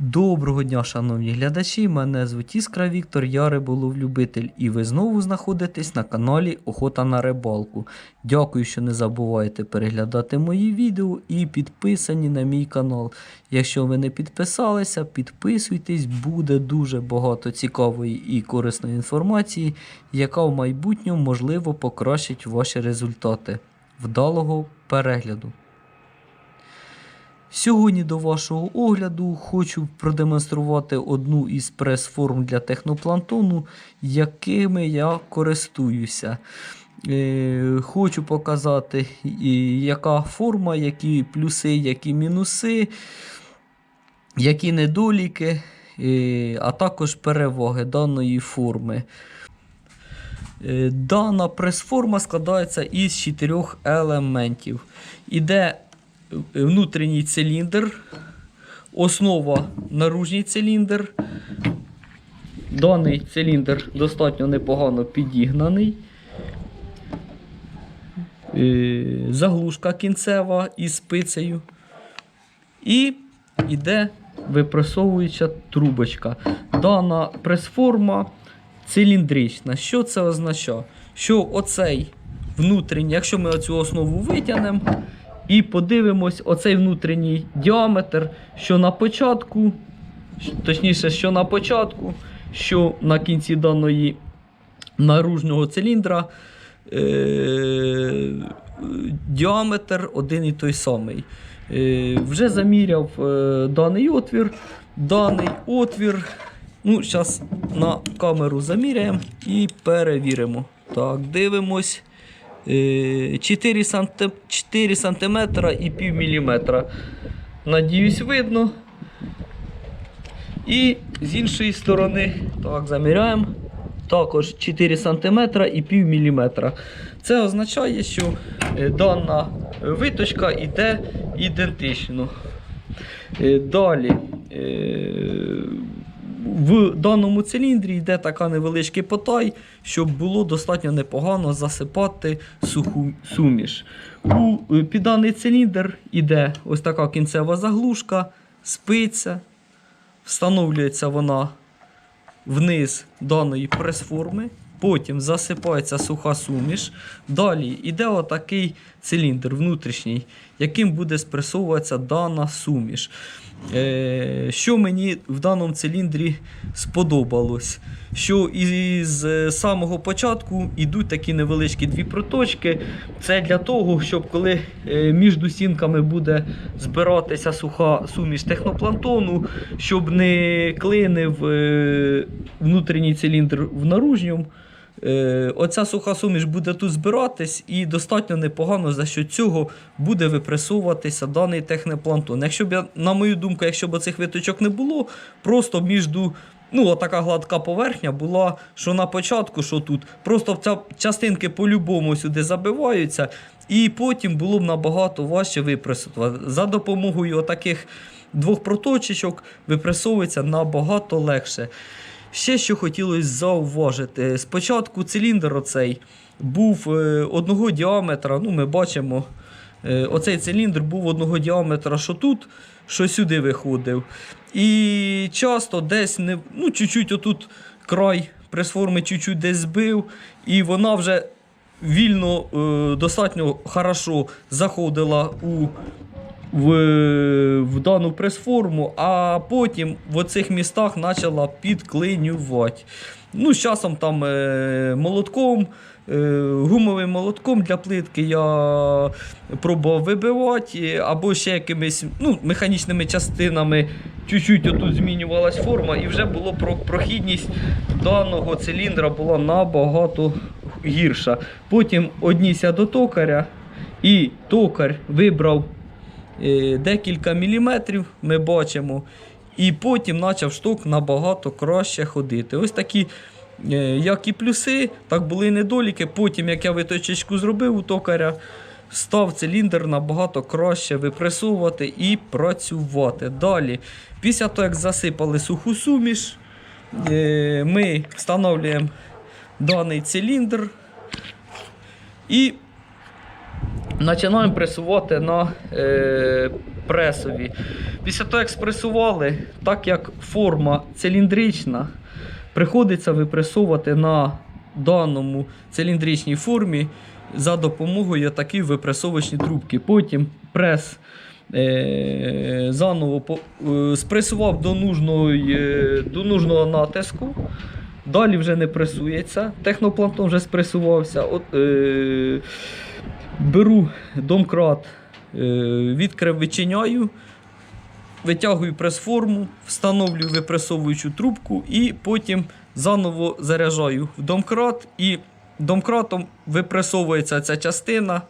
Доброго дня, шановні глядачі! Мене звуть Іскра Віктор, я риболов-любитель, і ви знову знаходитесь на каналі Охота на рибалку. Дякую, що не забуваєте переглядати мої відео і підписані на мій канал. Якщо ви не підписалися, підписуйтесь, буде дуже багато цікавої і корисної інформації, яка в майбутньому можливо покращить ваші результати. Вдалого перегляду! Сьогодні до вашого огляду хочу продемонструвати одну із прес-форм для технопланктону, якими я користуюся. Е, Хочу показати, яка форма, які плюси, які мінуси, які недоліки, е, а також переваги даної форми. Е, Дана прес-форма складається із чотирьох елементів. Іде внутрішній циліндр, основа наружній циліндр. Даний циліндр достатньо непогано підігнаний. Е, Заглушка кінцева із спицею. І йде випресовуюча трубочка. Дана прес-форма циліндрична. Що це означає? Що оцей внутрішній, якщо ми оцю основу витягнемо, і подивимось оцей внутрішній діаметр, що на початку, точніше, що на початку, що на кінці даної наружного циліндра. Е- діаметр один і той самий. Е- вже заміряв е- даний отвір. Даний отвір. Ну, Зараз на камеру заміряємо і перевіримо. Так, дивимось. 4 см, 4 см і пів міліметра. Надіюсь, видно. І з іншої сторони, так, заміряємо. Також 4 см і пів міліметра. Це означає, що е, дана виточка йде ідентично. Е, Далі. В даному циліндрі йде така невеличкий потай, щоб було достатньо непогано засипати суху суміш. У е, під даний циліндр йде ось така кінцева заглушка, спиця. Встановлюється вона вниз даної прес-форми. Потім засипається суха суміш. Далі йде отакий циліндр внутрішній, яким буде спресовуватися дана суміш. Е, що мені в даному циліндрі сподобалось? Що із е, самого початку йдуть такі невеличкі дві проточки. Це для того, щоб коли е, між стінками буде збиратися суха суміш технопланктону, щоб не клинив внутрішній циліндр в наружньому. Е, Оця суха суміш буде тут збиратись і достатньо непогано за що цього буде випресовуватися даний технопланктон. Якщо б на мою думку, якщо б оцих виточок не було, просто між ну, отака гладка поверхня була, що на початку, що тут. Просто ця частинки по-любому сюди забиваються, і потім було б набагато важче випресувати. За допомогою отаких двох проточечок випресовується набагато легше. Ще що хотілося зауважити. Спочатку циліндр оцей був е, одного діаметра. Ну, ми бачимо, е, оцей циліндр був одного діаметра, що тут, що сюди виходив. І часто десь не, ну, чуть-чуть отут край пресформи чуть-чуть десь збив, і вона вже вільно, е, достатньо хорошо заходила у в, в дану прес-форму, а потім в оцих містах почала підклинювати. Ну, з часом там е, молотком, е, гумовим молотком для плитки я пробував вибивати, або ще якимись ну, механічними частинами чуть-чуть отут змінювалась форма, і вже було про прохідність даного циліндра була набагато гірша. Потім однісся до токаря, і токар вибрав декілька міліметрів, ми бачимо. І потім почав шток набагато краще ходити. Ось такі, е, як і плюси, так були і недоліки. Потім, як я виточечку зробив у токаря, став циліндр набагато краще випресовувати і працювати. Далі, після того, як засипали суху суміш, е, ми встановлюємо даний циліндр і починаємо пресувати на е, пресові. Після того, як спресували, так як форма циліндрична, приходиться випресовувати на даному циліндричній формі за допомогою такої випресовочні трубки. Потім прес е, заново по- е, спресував до, нужної, е, до нужного натиску. Далі вже не пресується. Технопланктон вже спресувався. От, е, беру домкрат, е, відкрив, вичиняю, витягую прес-форму, встановлюю випресовуючу трубку і потім заново заряджаю в домкрат і домкратом випресовується ця частина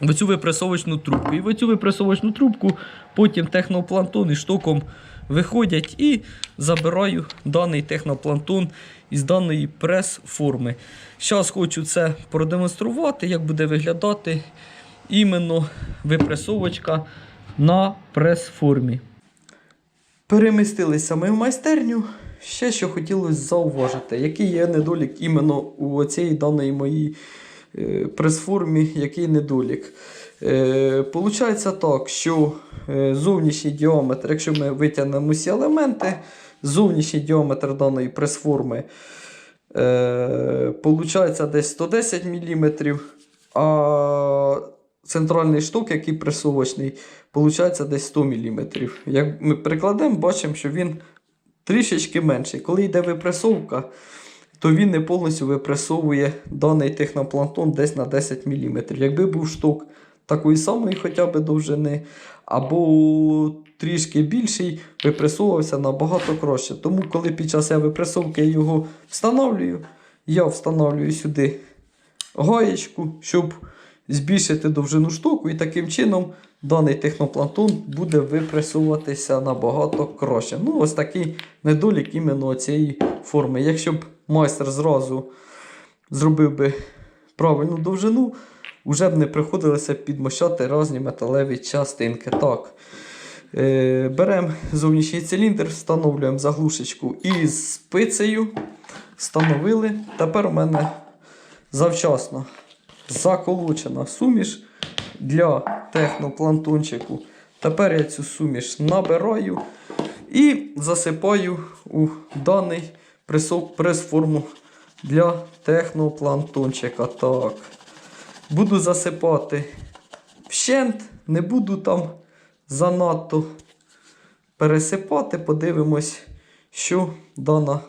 в цю випресовочну трубку. І в цю випресовочну трубку потім техноплантон і штоком виходять і забираю даний техноплантон із даної прес-форми. Зараз хочу це продемонструвати, як буде виглядати іменно випресовочка на прес-формі. Перемістилися ми в майстерню. Ще що хотілося зауважити, який є недолік іменно у цієї даної моїй е, прес-формі, який недолік. Е, Получається так, що е, зовнішній діаметр, якщо ми витягнемо всі елементи, зовнішній діаметр даної прес-форми е, десь 110 мм, а центральний шток, який пресовочний, получається десь 100 мм. Як ми прикладемо, бачимо, що він трішечки менший. Коли йде випресовка, то він не повністю випресовує даний технопланктон десь на 10 мм. Якби був шток такої самої хоча б довжини, або трішки більший, випресовувався набагато краще. Тому, коли під час я випресовки його встановлюю, я встановлюю сюди гаєчку, щоб збільшити довжину штоку, і таким чином даний технопланктон буде випресовуватися набагато краще. Ну, ось такий недолік іменно цієї форми. Якщо б майстер зразу зробив би правильну довжину, вже б не приходилося підмощати різні металеві частинки. Так. Е, беремо зовнішній циліндр, встановлюємо заглушечку із спицею. Встановили. Тепер у мене завчасно заколочена суміш для техноплантончику. Тепер я цю суміш набираю і засипаю у даний пресо- прес-форму для техноплантончика. Так. Буду засипати вщент, не буду там занадто пересипати. Подивимось, що дана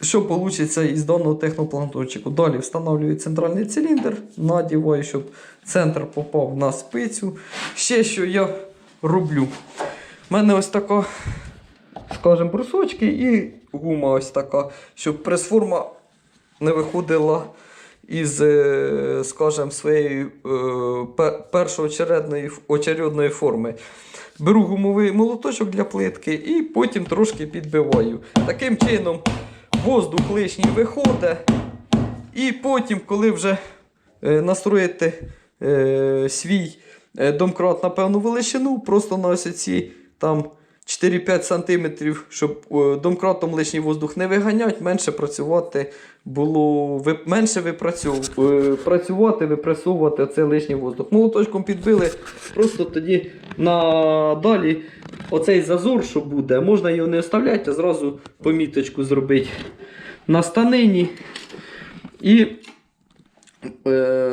що вийде із даного техноплантончику. Далі встановлюю центральний циліндр, надіваю, щоб центр попав на спицю. Ще що я роблю. У мене ось така, скажімо, брусочки і гума ось така, щоб прес-форма не виходила із, е, скажімо, своєї е, першоочередної очередної форми. Беру гумовий молоточок для плитки і потім трошки підбиваю. Таким чином воздух лишній виходить. І потім, коли вже е, настроїти свій домкрат на певну величину, просто на ось ці там 4-5 см, щоб е, домкратом лишній воздух не виганять, менше працювати було менше випрацьов, е, працювати, випресовувати цей лишній воздух. Молоточком підбили, просто тоді надалі оцей зазор, що буде, можна його не оставляти, а зразу поміточку зробити на станині. І,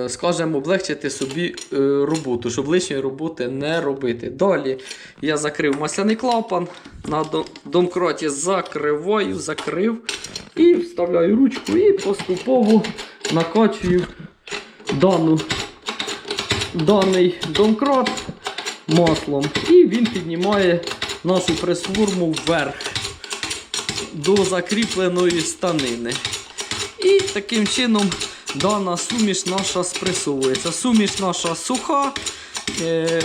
скажімо, облегчити собі е, роботу, щоб лишньої роботи не робити. Далі я закрив масляний клапан, на до- домкраті закриваю, закрив і вставляю ручку і поступово накачую дану, даний домкрат маслом. І він піднімає нашу прес-форму вверх до закріпленої станини. І таким чином дана суміш наша спресовується. Суміш наша суха, е,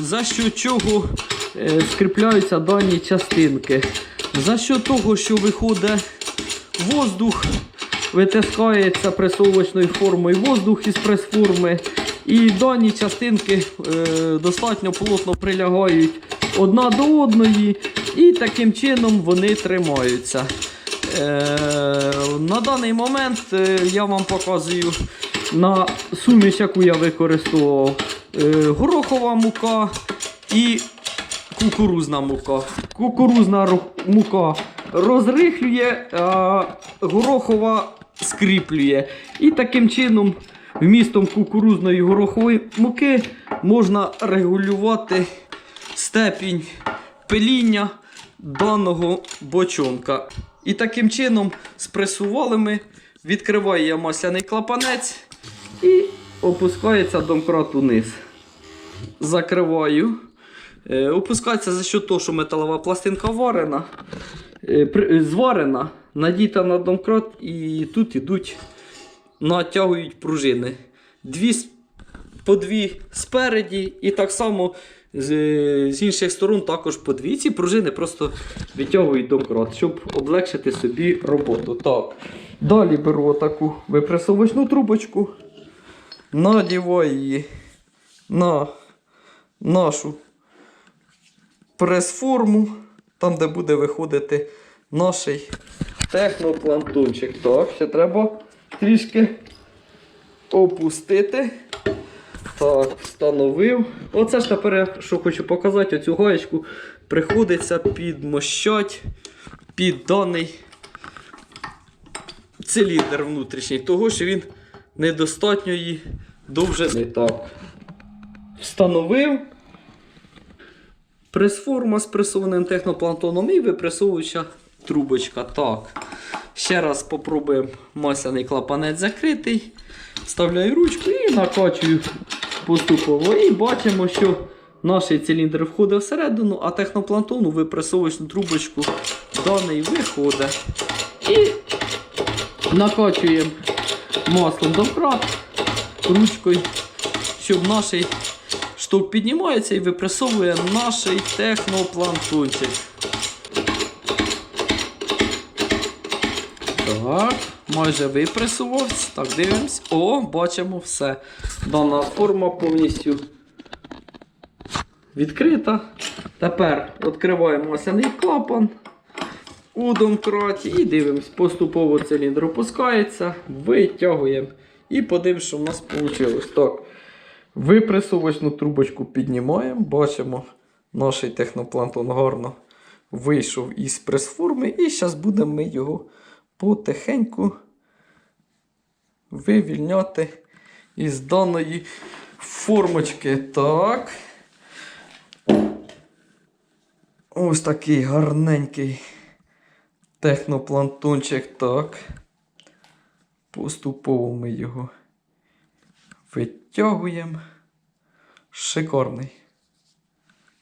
за що чого е, скріпляються дані частинки. За що того, що виходить воздух, витискається пресовочною формою воздух із прес-форми. І дані частинки е, достатньо плотно прилягають одна до одної, і таким чином вони тримаються. Е, на даний момент е, я вам показую на суміш, яку я використовував. е, горохова мука і кукурузна мука. Кукурузна мука розрихлює, а горохова скріплює. І таким чином вмістом кукурузної горохової муки можна регулювати степінь пиління даного бочонка. І таким чином спресували ми, відкриваю я масляний клапанець і опускається домкрат униз. Закриваю. Е, опускається за що того, що металова пластинка варена, е, е, зварена, надіта на домкрат, і тут ідуть, натягують пружини. Дві, по дві спереді, і так само з, з інших сторон також по дві. Ці пружини просто витягують домкрат, щоб облегшити собі роботу. Так. Далі беру отаку випресовочну трубочку, надіваю її на нашу прес-форму, там, де буде виходити наш техноплантунчик. Так, ще треба трішки опустити. Так, встановив. Оце ж тепер що хочу показати, оцю гаєчку приходиться підмощать під даний циліндр внутрішній, того що він недостатньої довжини. Так. Встановив. Прес-форма з пресованим техноплантоном і випресовуюча трубочка. Так. Ще раз спробуємо масляний клапанець закритий. Вставляю ручку і накачую поступово. І бачимо, що наш циліндр входить всередину, а техноплантон у випресовочну трубочку даний виходить. І накачуємо маслом домкрат ручкою, щоб наш штовх піднімається і випресовує наш техноплантунчик. Так, майже випресувався. Так, дивимось. О, бачимо все. Дана форма повністю відкрита. Тепер відкриваємо масляний клапан у домкраті і дивимось, поступово циліндр опускається, витягуємо і подивимось, що в нас вийшло. Так. Випресовочну трубочку піднімаємо, бачимо, наш техноплантон гарно вийшов із прес-форми, і зараз будемо ми його потихеньку вивільняти із даної формочки. Так. Ось такий гарненький техноплантончик. Так. Поступово ми його витягуємо. Шикарний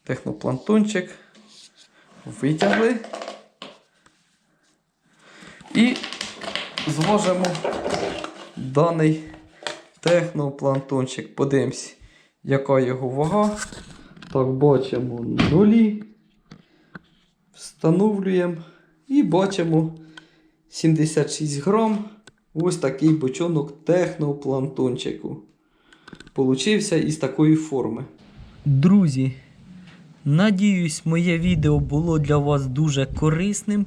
техноплантончик. Витягли. І зважимо даний техноплантончик. Подивимось, яка його вага. Так, бачимо нулі. Встановлюємо і бачимо 76 грам. Ось такий бочонок техноплантончику. Получився із такої форми. Друзі, надіюсь, моє відео було для вас дуже корисним.